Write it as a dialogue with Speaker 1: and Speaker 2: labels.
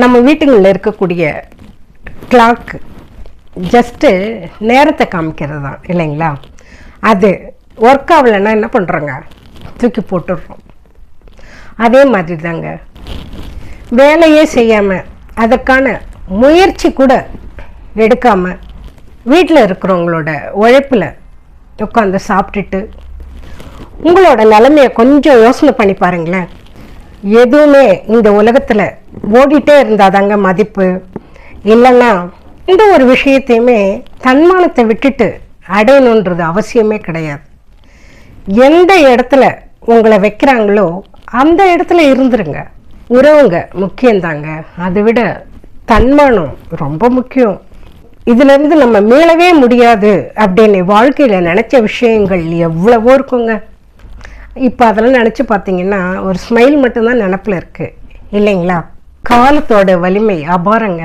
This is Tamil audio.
Speaker 1: நம்ம வீட்டுங்களில் இருக்கக்கூடிய கிளாக்கு ஜஸ்ட்டு நேரத்தை காமிக்கிறது தான் இல்லைங்களா? அது ஒர்க் ஆகலைன்னா என்ன பண்ணுறோங்க தூக்கி போட்டுடுறோம். அதே மாதிரி தாங்க வேலையே செய்யாமல் அதற்கான முயற்சி கூட எடுக்காமல் வீட்டில் இருக்கிறவங்களோட உழைப்பில் உட்காந்து சாப்பிட்டுட்டு உங்களோட நிலைமையை கொஞ்சம் யோசனை பண்ணி பாருங்களேன். எதுவுமே இந்த உலகத்தில் ஓடிட்டே இருந்தாதாங்க மதிப்பு. இல்லைன்னா எந்த ஒரு விஷயத்தையுமே தன்மானத்தை விட்டுட்டு அடையணுன்றது அவசியமே கிடையாது. எந்த இடத்துல உங்களை வைக்கிறாங்களோ அந்த இடத்துல இருந்துருங்க. உறவுங்க முக்கியம்தாங்க அதை விட தன்மானம் ரொம்ப முக்கியம். இதுலேருந்து நம்ம மீளவே முடியாது அப்படின்னு வாழ்க்கையில் நினச்ச விஷயங்கள் எவ்வளவோ இருக்குங்க. இப்போ அதெல்லாம் நினச்சி பார்த்தீங்கன்னா ஒரு ஸ்மைல் மட்டும்தான் நினப்பில் இருக்குது இல்லைங்களா? காலத்தோட வலிமை அபாரங்க.